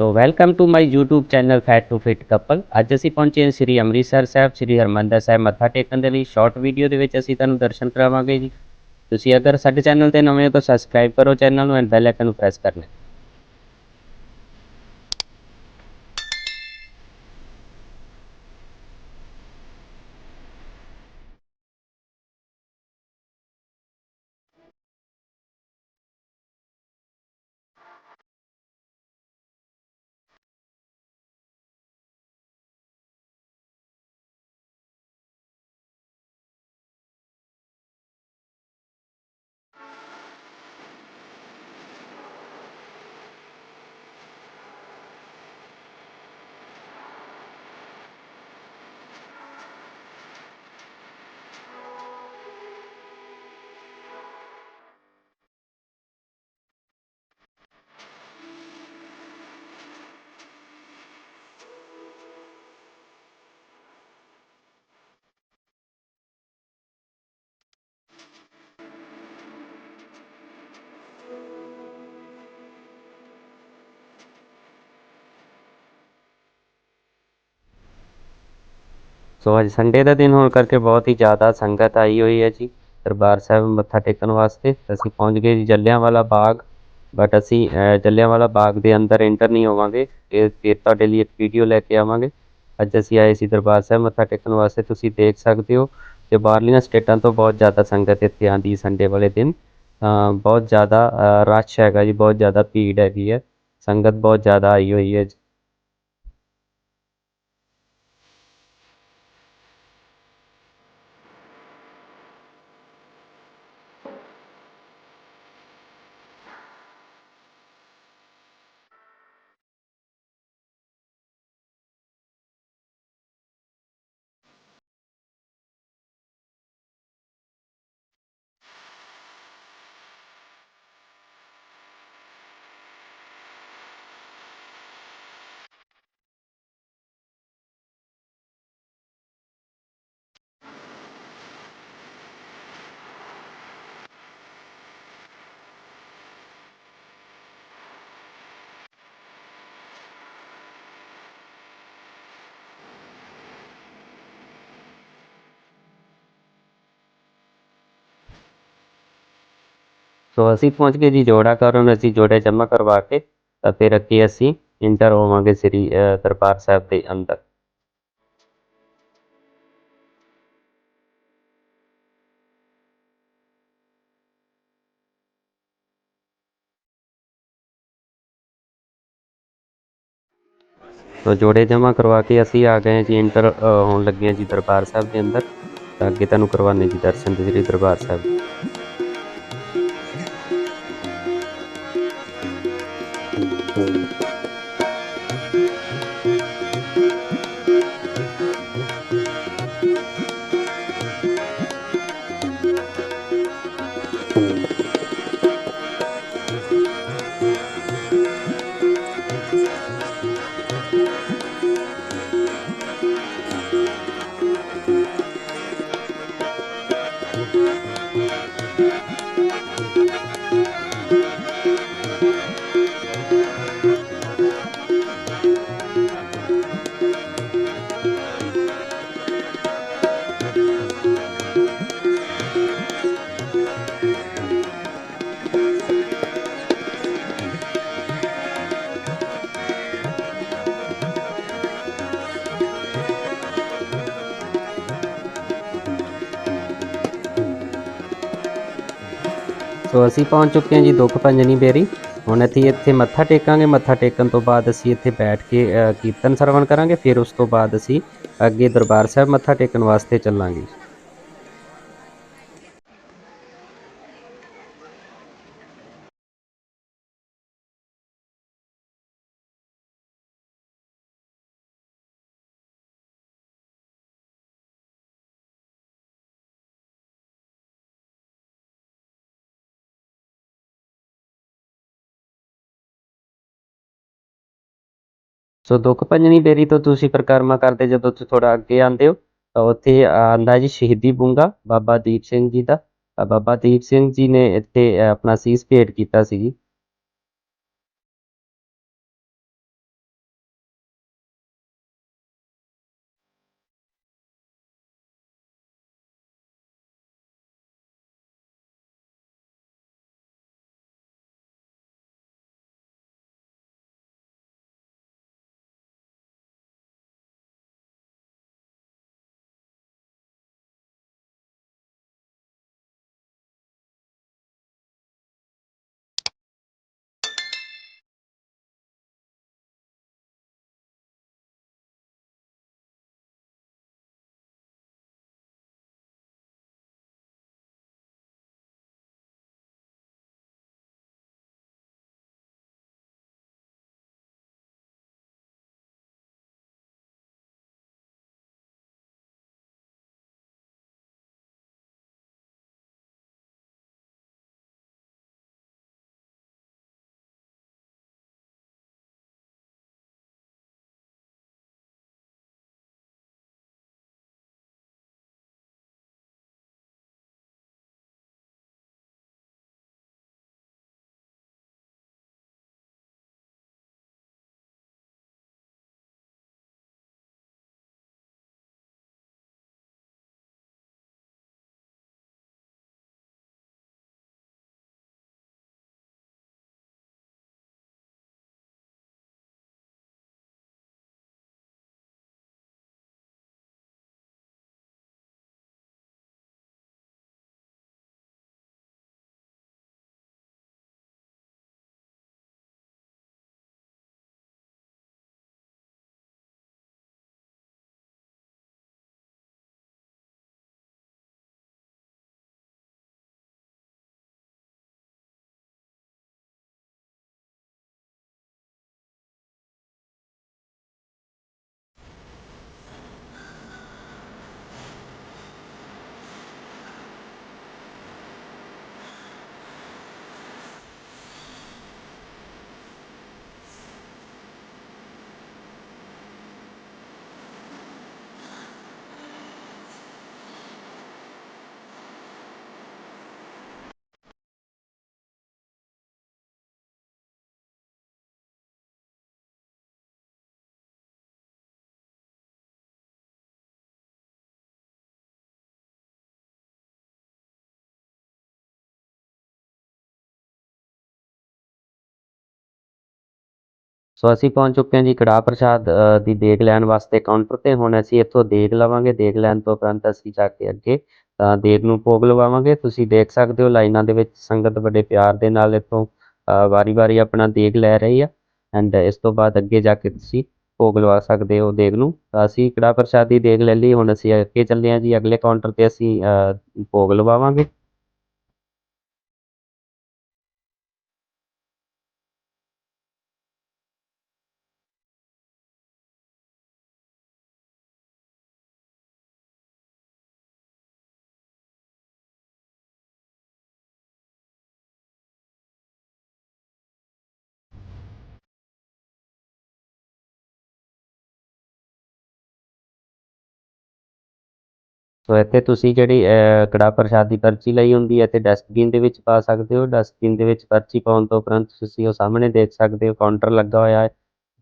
So welcome to my YouTube channel fat to fit couple ਅੱਜ ਅਸੀਂ ਪਹੁੰਚੇ ਹਾਂ ਸ੍ਰੀ ਅੰਮ੍ਰਿਤਸਰ ਸਾਹਿਬ, ਸ੍ਰੀ ਹਰਮੰਦਰ ਸਾਹਿਬ ਮੱਥਾ ਟੇਕਣ ਦੇ ਲਈ। ਸ਼ਾਰਟ ਵੀਡੀਓ ਦੇ ਵਿੱਚ ਅਸੀਂ ਤੁਹਾਨੂੰ ਦਰਸ਼ਨ ਕਰਾਵਾਂਗੇ ਜੀ। ਤੁਸੀਂ ਅਗਰ ਸਾਡੇ ਚੈਨਲ ਤੇ ਨਵੇਂ ਹੋ ਤਾਂ ਸਬਸਕ੍ਰਾਈਬ ਕਰੋ ਚੈਨਲ ਨੂੰ ਐਂਡ ਬੈਲ ਆਈਕਨ ਨੂੰ ਪ੍ਰੈਸ ਕਰਨਾ। ਸੋ ਅੱਜ ਸੰਡੇ ਦਾ ਦਿਨ ਹੋਣ ਕਰਕੇ ਬਹੁਤ ਹੀ ਜ਼ਿਆਦਾ ਸੰਗਤ ਆਈ ਹੋਈ ਹੈ ਜੀ ਦਰਬਾਰ ਸਾਹਿਬ ਮੱਥਾ ਟੇਕਣ ਵਾਸਤੇ ਅਸੀਂ ਪਹੁੰਚ ਗਏ ਜੀ ਜਲਿਆਂਵਾਲਾ ਬਾਗ ਬਟ ਅਸੀਂ ਅ, ਜਲਿਆਂਵਾਲਾ ਬਾਗ ਦੇ ਅੰਦਰ ਐਂਟਰ ਨਹੀਂ ਹੋਵਾਂਗੇ ਇਹ ਫਿਰ ਤੁਹਾਡੇ ਲਈ ਇੱਕ ਵੀਡੀਓ ਲੈ ਕੇ ਆਵਾਂਗੇ ਅੱਜ ਅਸੀਂ ਆਏ ਸੀ ਦਰਬਾਰ ਸਾਹਿਬ ਮੱਥਾ ਟੇਕਣ ਵਾਸਤੇ ਤੁਸੀਂ ਦੇਖ ਸਕਦੇ ਹੋ ਕਿ ਬਾਹਰਲੀਆਂ ਸਟੇਟਾਂ ਤੋਂ ਬਹੁਤ ਜ਼ਿਆਦਾ ਸੰਗਤ ਇੱਥੇ ਆਉਂਦੀ ਸੰਡੇ ਵਾਲੇ ਦਿਨ ਅ, ਬਹੁਤ ਜ਼ਿਆਦਾ ਰਸ਼ ਹੈਗਾ ਜੀ ਬਹੁਤ ਜ਼ਿਆਦਾ ਭੀੜ ਹੈਗੀ ਹੈ ਸੰਗਤ ਬਹੁਤ ਜ਼ਿਆਦਾ ਆਈ ਹੋਈ ਹੈ ਸੋ ਅਸੀਂ ਪਹੁੰਚ ਗਏ ਜੀ ਜੋੜਾ ਕਰਨ ਅਸੀਂ ਜੋੜੇ ਜਮ੍ਹਾਂ ਕਰਵਾ ਕੇ, ਤਾਂ ਫਿਰ ਅੱਗੇ ਅਸੀਂ ਇੰਟਰ ਹੋਵਾਂਗੇ ਸ੍ਰੀ ਦਰਬਾਰ ਸਾਹਿਬ ਦੇ ਅੰਦਰ। ਸੋ ਜੋੜੇ ਜਮ੍ਹਾਂ ਕਰਵਾ ਕੇ ਅਸੀਂ ਆ ਗਏ ਜੀ, ਇੰਟਰ ਹੋਣ ਲੱਗੇ ਹਾਂ ਜੀ ਦਰਬਾਰ ਸਾਹਿਬ ਦੇ ਅੰਦਰ। ਤਾਂ ਅੱਗੇ ਤੁਹਾਨੂੰ ਕਰਵਾਉਣੇ ਜੀ ਦਰਸ਼ਨ ਦੇ ਸ੍ਰੀ ਦਰਬਾਰ ਸਾਹਿਬ। Mm-hmm. ਸੋ ਅਸੀਂ ਪਹੁੰਚ ਚੁੱਕੇ ਹਾਂ ਜੀ ਦੁੱਖ ਭੰਜਨੀ ਬੇਰੀ। ਹੁਣ ਅਸੀਂ ਇੱਥੇ ਮੱਥਾ ਟੇਕਾਂਗੇ। ਮੱਥਾ ਟੇਕਣ ਤੋਂ ਬਾਅਦ ਅਸੀਂ ਇੱਥੇ ਬੈਠ ਕੇ ਕੀਰਤਨ ਸਰਵਣ ਕਰਾਂਗੇ। ਫਿਰ ਉਸ ਤੋਂ ਬਾਅਦ ਅਸੀਂ ਅੱਗੇ ਦਰਬਾਰ ਸਾਹਿਬ ਮੱਥਾ ਟੇਕਣ ਵਾਸਤੇ ਚੱਲਾਂਗੇ। ਸੋ ਦੁੱਖ ਭੰਜਨੀ ਬੇਰੀ ਤੋਂ ਤੁਸੀਂ ਪਰਿਕਰਮਾ ਕਰਦੇ ਜਦੋਂ ਤੁਸੀਂ ਥੋੜਾ ਅੱਗੇ ਆਉਂਦੇ ਹੋ, ਤਾਂ ਉੱਥੇ ਆਂਦਾ ਜੀ ਸ਼ਹੀਦੀ ਬੁੰਗਾ, ਬਾਬਾ ਦੀਪ ਸਿੰਘ ਜੀ ਦਾ। ਬਾਬਾ ਦੀਪ ਸਿੰਘ ਜੀ ਨੇ ਇੱਥੇ ਆਪਣਾ ਸੀਸ ਭੇਟ ਕੀਤਾ ਸੀ ਸੋ ਅਸੀਂ ਪਹੁੰਚ ਚੁੱਕੇ ਹਾਂ ਜੀ ਕੜਾਹ ਪ੍ਰਸ਼ਾਦ ਦੀ ਦੇਖ ਲੈਣ ਵਾਸਤੇ ਕਾਊਂਟਰ ਤੇ। ਹੁਣ ਅਸੀਂ ਇੱਥੋਂ ਦੇਖ ਲਵਾਂਗੇ। ਦੇਖ ਲੈਣ ਤੋਂ ਉਪਰੰਤ ਅਸੀਂ ਜਾ ਕੇ ਅੱਗੇ ਤਾਂ ਦੇਗ ਨੂੰ ਭੋਗ ਲਵਾਵਾਂਗੇ। ਤੁਸੀਂ ਦੇਖ ਸਕਦੇ ਹੋ ਲਾਈਨਾਂ ਦੇ ਵਿੱਚ ਸੰਗਤ ਬੜੇ ਪਿਆਰ ਦੇ ਨਾਲ ਇੱਥੋਂ ਵਾਰੀ-ਵਾਰੀ ਆਪਣਾ ਦੇਗ ਲੈ ਰਹੀ ਆ। ਐਂਡ ਇਸ ਤੋਂ ਬਾਅਦ ਅੱਗੇ ਜਾ ਕੇ ਤੁਸੀਂ ਭੋਗ ਲਵਾ ਸਕਦੇ ਹੋ ਦੇਗ ਨੂੰ। ਤਾਂ ਅਸੀਂ ਕੜਾਹ ਪ੍ਰਸ਼ਾਦ ਦੀ ਦੇਗ ਲੈ ਲਈ। ਹੁਣ ਅਸੀਂ ਅੱਗੇ ਚੱਲੇ ਹਾਂ ਜੀ। ਅਗਲੇ ਕਾਊਂਟਰ ਤੇ ਅਸੀਂ ਭੋਗ ਲਵਾਵਾਂਗੇ। ਸੋ ਇੱਥੇ ਤੁਸੀਂ ਜਿਹੜੀ ਅ, ਕੜਾਹ ਪ੍ਰਸ਼ਾਦ ਦੀ ਪਰਚੀ ਲਈ ਹੁੰਦੀ ਹੈ ਤੇ ਡਸਟਬਿਨ ਦੇ ਵਿੱਚ ਪਾ ਸਕਦੇ ਹੋ। ਡਸਟਬਿਨ ਦੇ ਵਿੱਚ ਪਰਚੀ ਪਾਉਣ ਤੋਂ ਉਪਰੰਤ ਤੁਸੀਂ ਉਹ ਸਾਹਮਣੇ ਦੇਖ ਸਕਦੇ ਹੋ ਕਾਊਂਟਰ ਲੱਗਾ ਹੋਇਆ ਹੈ।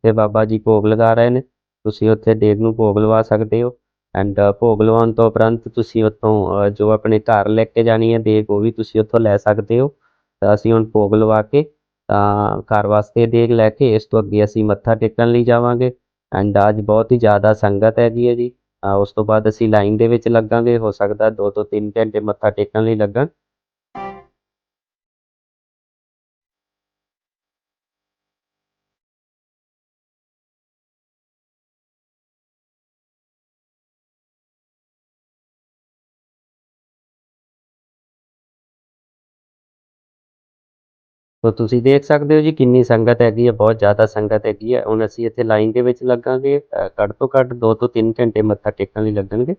ਤੇ ਬਾਬਾ ਜੀ ਭੋਗ ਲਗਾ ਰਹੇ ਨੇ ਤੁਸੀਂ ਉੱਥੇ ਦੇਗ ਨੂੰ ਭੋਗ ਲਵਾ ਸਕਦੇ ਹੋ। ਐਂਡ ਭੋਗ ਲਵਾਉਣ ਤੋਂ ਉਪਰੰਤ ਤੁਸੀਂ ਉੱਥੋਂ ਜੋ ਆਪਣੇ ਘਰ ਲੈ ਕੇ ਜਾਣੀ ਹੈ ਦੇਗ ਉਹ ਵੀ ਤੁਸੀਂ ਉੱਥੋਂ ਲੈ ਸਕਦੇ ਹੋ। ਤਾਂ ਅਸੀਂ ਹੁਣ ਭੋਗ ਲਵਾ ਕੇ ਤਾਂ ਘਰ ਵਾਸਤੇ ਦੇਗ ਲੈ ਕੇ ਇਸ ਤੋਂ ਅੱਗੇ ਅਸੀਂ ਮੱਥਾ ਟੇਕਣ ਲਈ ਜਾਵਾਂਗੇ। ਐਂਡ ਅੱਜ ਬਹੁਤ ਹੀ ਜ਼ਿਆਦਾ ਸੰਗਤ ਹੈਗੀ ਹੈ ਜੀ। ਉਸ ਤੋਂ ਬਾਅਦ ਅਸੀਂ ਲਾਈਨ ਦੇ ਵਿੱਚ ਲੱਗਾਂਗੇ, ਹੋ ਸਕਦਾ ਦੋ ਤੋਂ ਤਿੰਨ ਘੰਟੇ ਮੱਥਾ ਟੇਕਣ ਲਈ ਲੱਗਣ। ਸੋ ਤੁਸੀਂ ਦੇਖ ਸਕਦੇ ਹੋ ਜੀ ਕਿੰਨੀ ਸੰਗਤ ਹੈਗੀ ਹੈ ਬਹੁਤ ਜ਼ਿਆਦਾ ਸੰਗਤ ਹੈਗੀ ਹੈ। ਹੁਣ ਅਸੀਂ ਇੱਥੇ ਲਾਈਨ ਦੇ ਵਿੱਚ ਲੱਗਾਂਗੇ ਅ, ਘੱਟ ਤੋਂ ਘੱਟ 2 ਤੋਂ 3 ਘੰਟੇ ਮੱਥਾ ਟੇਕਣ ਲਈ ਲੱਗਣਗੇ।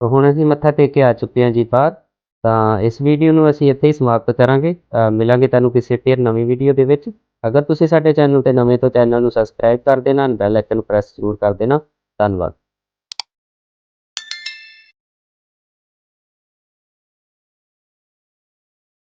ਤਾਂ ਹੁਣ ਅਸੀਂ ਮੱਥਾ ਟੇਕ ਕੇ ਆ ਚੁੱਕੇ ਹਾਂ ਜੀ ਬਾਹਰ। ਤਾਂ ਇਸ ਵੀਡੀਓ ਨੂੰ ਅਸੀਂ ਇੱਥੇ ਹੀ ਸਮਾਪਤ ਕਰਾਂਗੇ। ਮਿਲਾਂਗੇ ਤੁਹਾਨੂੰ ਕਿਸੇ ਫਿਰ ਨਵੀਂ ਵੀਡੀਓ ਦੇ ਵਿੱਚ। ਅਗਰ ਤੁਸੀਂ ਸਾਡੇ ਚੈਨਲ ਤੇ ਨਵੇਂ ਤੋਂ ਚੈਨਲ ਨੂੰ ਸਬਸਕ੍ਰਾਈਬ ਕਰ ਦੇਣਾ, ਬੈਲ ਆਈਕਨ ਪ੍ਰੈਸ ਜ਼ਰੂਰ ਕਰ ਦੇਣਾ। ਧੰਨਵਾਦ।